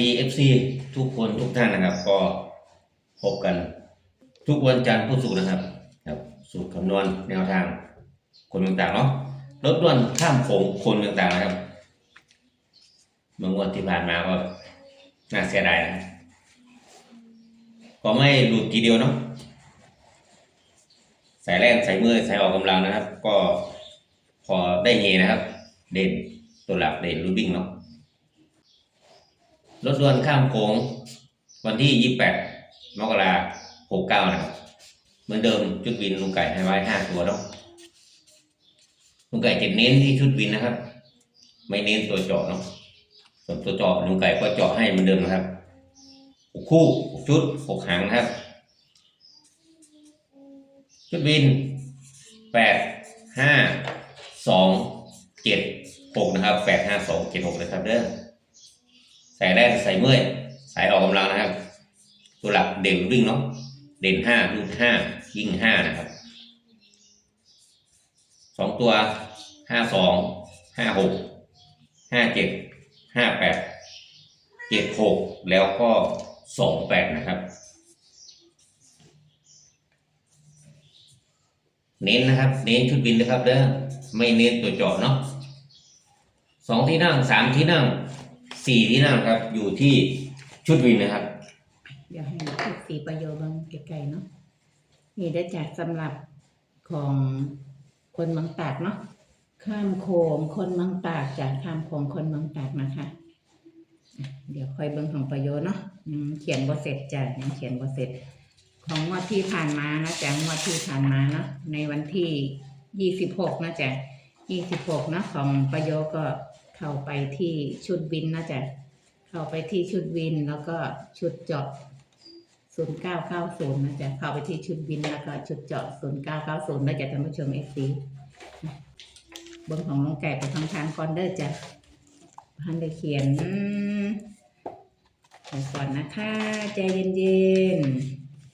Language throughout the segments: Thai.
ดี FC ทุกคนทุกท่านนะครับ ก็พบกัน ทุกวันจันทร์พุธศุกร์นะครับ ครับสูตรคำนวณแนวทาง คนต่างๆเนาะรถด่วนข้ามโขงคนต่างๆนะครับเมื่องวดที่ผ่านมาก็น่าเสียดายนะก็ไม่หลุดทีเดียวเนาะสายแรกสายมือสายออกกำลังนะครับ ก็พอได้เฮนะครับ เด่นตัวหลักเด่นรูบิ้งเนาะ รถด่วนข้ามโขงวันที่ 28 มกราคม69นะครับเหมือนเดิมชุดวินลุงไก่ให้ไว้5ตัวเนาะลุงไก่จะเน้นที่ชุดวินนะครับ ไม่เน้นตัวเจาะเนาะส่วนตัวเจาะลุงไก่ก็เจาะให้เหมือนเดิมนะครับหกคู่หกชุดหกหางนะครับ ชุดวิน8 5 2 7 6นะครับ8 5 2 7 6นะครับเด้อ สายแรกสายเมื่อย สายออกกำลังนะครับ ตัวหลักเด่นวิ่งเนาะเด่นห้ารูดห้ายิ่งห้านะครับสองตัวห้าสองห้าหกห้าเจ็ดห้าแปดเจ็ดหกแล้วก็สองแปดนะครับ เน้นนะครับ เน้นชุดบินนะครับเด้อไม่เน้นตัวเจาะเนาะสองที่นั่งสามที่นั่ง สี่ที่นั่งครับ อยู่ที่ชุดวินนะครับ เดี๋ยวให้พูดสีประโยชน์บางไกลๆเนาะนี่ได้จากสำหรับของคนเมังตากเนาะข้ามโขงคนเมังตากจากข้ามโขงคนเมังตากนะคะอะเดี๋ยวค่อยเบิ่งของประโยชน์เนาะยังเขียนบ่เสร็จจ้ะยังเขียนบ่เสร็จ ของงวดที่ผ่านมานะจ๊ะงวดที่ผ่านมาเนาะในวันที่ยี่สิบหกนะจ๊ะยี่สิบหกนะของประโยชน์ก็ เข้าไปที่ชุดวินนะจ๊ะเข้าไปที่ชุดวินแล้วก็ชุดเจาะศูนย์เก้าเก้าศูนย์นะจ๊ะเข้าไปที่ชุดบินแล้วก็ชุดเจาะศูนย์เก้าเก้าศูนย์นะจ๊ะท่านผู้ชมเอฟซีบนของน้องไก่ไปทางทางคอนเดอร์จ้ะพันได้เขียนไปก่อนนะคะใจเย็น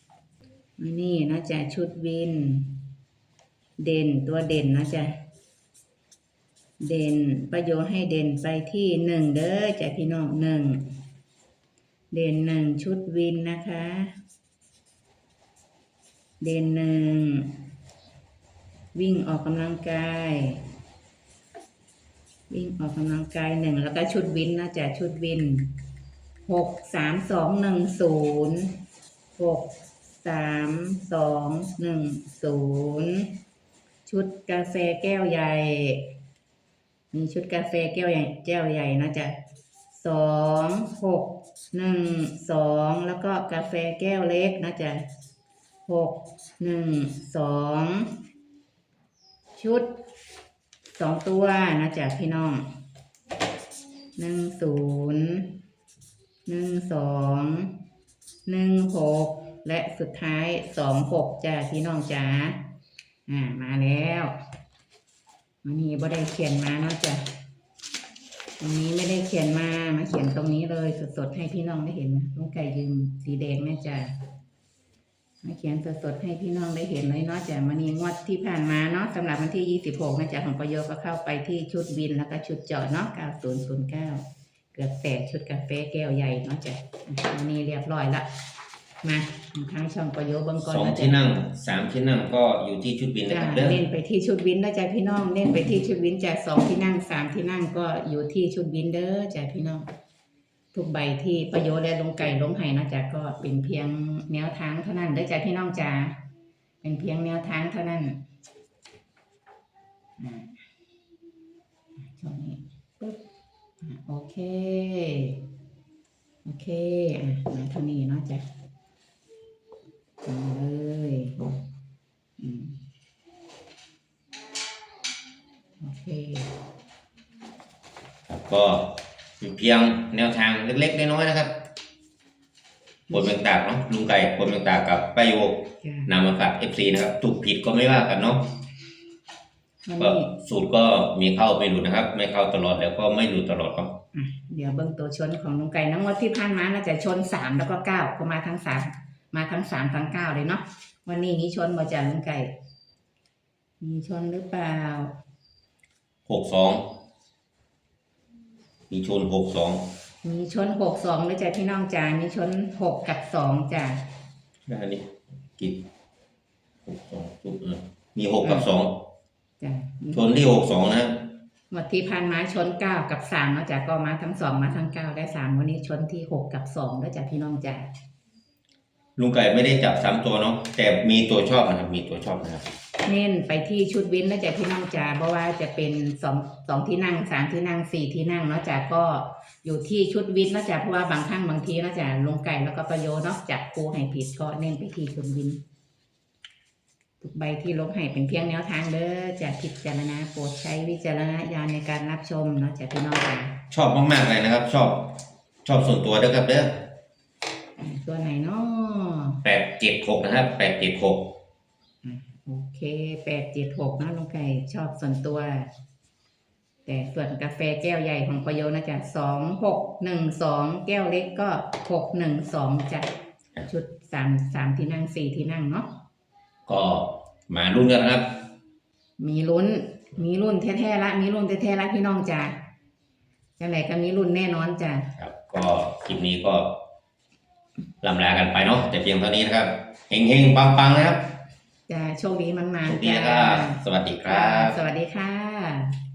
ๆนี่นะจ๊ะชุดวิน เด่นตัวเด่นนะจ๊ะ เด่นประโยชน์ให้เด่นไปที่หนึ่งเด้อจ้ะพี่น้องหนึ่งเด่นหนึ่งชุดวินนะคะ เด่นหนึ่งวิ่งออกกำลังกาย วิ่งออกกำลังกายหนึ่งแล้วก็ชุดวินนะจ๊ะชุดวินหกสามสองหนึ่งศูนย์หกสามสองหนึ่งศูนย์ชุดกาแฟแก้วใหญ่ มีชุดกาแฟแก้วใหญ่แก้วใหญ่นะจ๊ะสองหกหนึ่งสองแล้วก็กาแฟแก้วเล็กนะจ๊ะหกหนึ่งสองชุดสองตัวนะจ๊ะพี่น้องหนึ่งศูนย์หนึ่งสองหนึ่งหกและสุดท้ายสองหกจ้ะพี่น้องจ๋าอ่ามาแล้ว วันนี้บ่ได้เขียนมาเนาะจ๊ะตรงนี้ไม่ได้เขียนมา มาเขียนตรงนี้เลยสดๆให้พี่น้องได้เห็นนะลุงไก่ยืมสีแดงแม่จ้ะมาเขียนสดๆให้พี่น้องได้เห็นเลยเนาะจ้ะมันนี้งวดที่ผ่านมาเนาะสำหรับวันที่ 26นะจ๊ะของประโยชน์ก็เข้าไปที่ชุดวินแล้วก็ชุดเจาะเนาะ9009 เกือบแตกชุดกาแฟแก้วใหญ่เนาะจ้ะวันนี้เรียบร้อยละ มาทางช่องประโยชน์เบางก่อนสองนะที่จ๊ะนั่งสามที่นั่งก็อยู่ที่ชุดบินนะจ้ะครับเด้อเน้นไปที่ชุดวินนะจ๊ะพี่น้องเน้นไปที่ชุดวินจ้ะสองที่นั่งสามที่นั่งก็อยู่ที่ชุดวินเด้อจ้ะพี่น้อง ทุกใบที่ประโยชน์และลงไก่ลงไห้นะจ๊ะก็เป็นเพียงแนวทางเท่านั้นเด้อจ้ะพี่น้องจ้ะเป็นเพียงแนวทางเท่านั้นอ่าช่วงนี้ปึ๊บอะโอเค โอเคอะมาเท่านี้เนาะจ้ะ เอาเลยอืมโอเคครับก็เป็นเพียงแนวทางเล็กๆน้อยๆนะครับบนเมืองตากเนาะลุงไก่บนเมืองตากกับป้าโยจ้ะนำมาฝากเอฟซีนะครับถูกผิดก็ไม่ว่ากันเนาะวันก็นี้สูตรก็มีเข้าไม่หลุดนะครับ ไม่เข้าตลอดแล้วก็ไม่หลุดตลอดครับอะเดี๋ยวเบิ้งตัวชนของลุงไก่น้องวัดที่ผ่านมาน่าจะชนสามแล้วก็เก้าก็มาทั้งสาม มาทั้งสามทั้งเก้าเลยเนาะวันนี้มีชนมาจากลุงไก่ มีชนหรือเปล่าหกสองมีชนหกสองมีชนหกสองด้วยจ้ะพี่น้องจ้ามีชนหกกับสองจ้ะแล้วอันนี้กินหกสองปุ๊บเออมีหกกับสองจ้ะชนที่หกสองนะครับหมดที่พันมาชนเก้ากับสามเนาะจ้ะก็มาทั้งสองมาทั้งเก้าได้สามวันนี้ชนที่หกกับสองด้วยจ้ะพี่น้องจ้ะ ลุงไก่ไม่ได้จับสามตัวเนาะแต่มีตัวชอบนะครับ มีตัวชอบนะครับเน้นไปที่ชุดวินนะจ๊ะพี่น้องจ๋าเพราะว่าจะเป็นสองสองที่นั่งสามที่นั่งสี่ที่นั่งเนาะจ๊ะก็อยู่ที่ชุดวินนะจ๊ะเพราะว่าบางครั้งบางทีเนาะจ๊ะลงไก่แล้วก็ประโยชน์เนาะจับปูให้ผิดก็เน้นไปที่ชุดวินทุกใบที่ลงให้เป็นเพียงแนวทางเด้อจะพิจารณาโปรดใช้วิจารณญาณในการรับชมเนาะจ๊ะพี่น้องจ๋าชอบมากๆเลยนะครับ ชอบชอบส่วนตัวด้วยครับเด้ออ่าตัวไหนเนาะแปด เจ็ดหกนะครับแปดเจ็ดหกโอเคแปดเจ็ดหกนะลงไก่ชอบส่วนตัว แต่ส่วนกาแฟแก้วใหญ่ของประโยชน์นะจ๊ะสองหกหนึ่งสองแก้วเล็กก็หกหนึ่งสองจ้ะชุดสามสามที่นั่งสี่ที่นั่งเนาะก็มาลุ้นกันนะครับ มีลุ้น มีรุ่นแท้ๆละ มีรุ่นแท้ๆละพี่น้องจ้ะจังไหนก็มีรุ่นแน่นอนจ้ะครับ ก็คลิปนี้ก็ ลำลากันไปเนาะแต่เพียงเท่านี้นะครับเฮงๆปังๆนะครับจ้ะโชคดีมันสมาวัสดีจ้ะนะครับสวัสดีครับ สวัสดีค่ะ